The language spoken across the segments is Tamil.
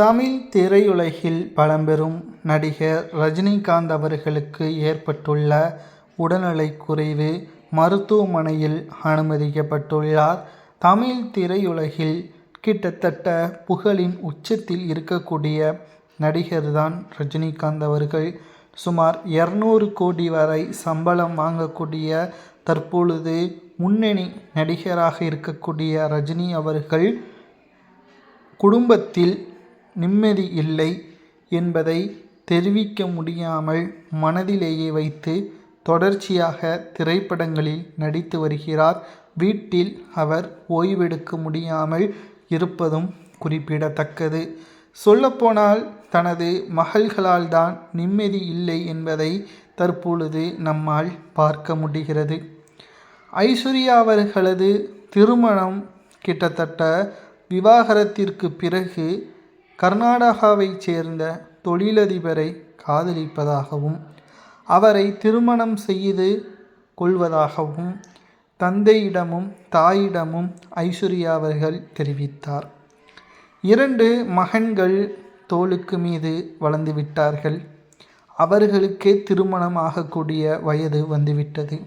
தமிழ் திரையுலகில் பழம்பெரும் நடிகர் ரஜினிகாந்த் அவர்களுக்கு ஏற்பட்டுள்ள உடல்நலை குறைவு மருத்துவமனையில் அனுமதிக்கப்பட்டுள்ளார். தமிழ் திரையுலகில் கிட்டத்தட்ட புகழின் உச்சத்தில் இருக்கக்கூடிய நடிகர் தான் ரஜினிகாந்த் அவர்கள். சுமார் இரநூறு கோடி வரை சம்பளம் வாங்கக்கூடிய தற்பொழுது முன்னணி நடிகராக இருக்கக்கூடிய ரஜினி அவர்கள் குடும்பத்தில் நிம்மதி இல்லை என்பதை தெரிவிக்க முடியாமல் மனதிலேயே வைத்து தொடர்ச்சியாக திரைப்படங்களில் நடித்து வருகிறார். வீட்டில் அவர் ஓய்வெடுக்க முடியாமல் இருப்பதும் குறிப்பிடத்தக்கது. சொல்லப்போனால் தனது மகள்களால் தான் நிம்மதி இல்லை என்பதை தற்பொழுது நம்மால் பார்க்க முடிகிறது. ஐஸ்வர்யா அவர்களது திருமணம் கிட்டத்தட்ட விவாகரத்திற்கு பிறகு கர்நாடகாவைச் சேர்ந்த தொழிலதிபரை காதலிப்பதாகவும் அவரை திருமணம் செய்து கொள்வதாகவும் தந்தையிடமும் தாயிடமும் ஐஸ்வர்யா அவர்கள் தெரிவித்தார். இரண்டு மகன்கள் தோளுக்கு மீது வளர்ந்துவிட்டார்கள். அவர்களுக்கே திருமணம் ஆகக்கூடிய வயது வந்துவிட்டது.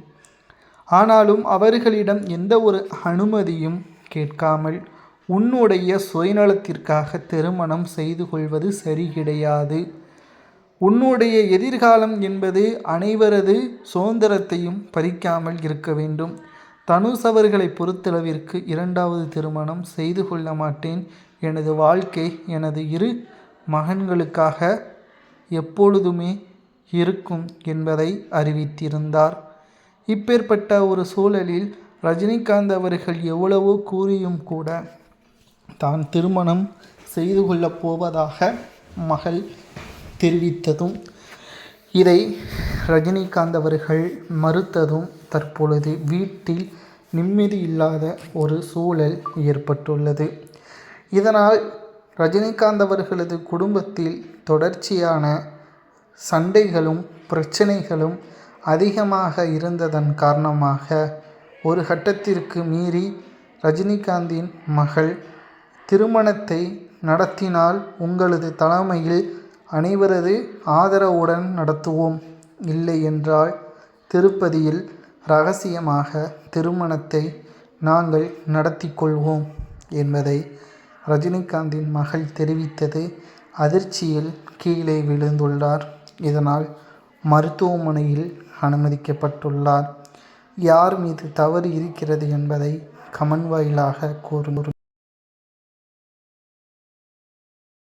ஆனாலும் அவர்களிடம் எந்த ஒரு அனுமதியும் கேட்காமல் உன்னுடைய சுயநலத்திற்காக திருமணம் செய்து கொள்வது சரி கிடையாது. உன்னுடைய எதிர்காலம் என்பது அனைவரது சுதந்திரத்தையும் பறிக்காமல் இருக்க வேண்டும். தனுஷ் அவர்களை பொறுத்தளவிற்கு இரண்டாவது திருமணம் செய்து கொள்ள மாட்டேன். எனது வாழ்க்கை எனது இரு மகன்களுக்காக எப்பொழுதுமே இருக்கும் என்பதை அறிவித்திருந்தார். இப்பேற்பட்ட ஒரு சூழலில் ரஜினிகாந்த் அவர்கள் எவ்வளவோ கூறியும் கூட தான் திருமணம் செய்து கொள்ளப் போவதாக மகள் தெரிவித்ததும் இதை ரஜினிகாந்த் அவர்கள் மறுத்ததும் தற்பொழுது வீட்டில் நிம்மதி இல்லாத ஒரு சூழல் ஏற்பட்டுள்ளது. இதனால் ரஜினிகாந்த் அவர்களது குடும்பத்தில் தொடர்ச்சியான சண்டைகளும் பிரச்சனைகளும் அதிகமாக இருந்ததன் காரணமாக ஒரு கட்டத்திற்கு மீறி ரஜினிகாந்தின் மகள் திருமணத்தை நடத்தினால் உங்களது தலைமையில் அனைவரது ஆதரவுடன் நடத்துவோம். இல்லை என்றால் திருப்பதியில் ரகசியமாக திருமணத்தை நாங்கள் நடத்தி கொள்வோம் என்பதை ரஜினிகாந்தின் மகள் தெரிவித்தது அதிர்ச்சியில் கீழே விழுந்துள்ளார். இதனால் மருத்துவமனையில் அனுமதிக்கப்பட்டுள்ளார். யார் மீது தவறு இருக்கிறது என்பதை கமன் வாயிலாக கூறும்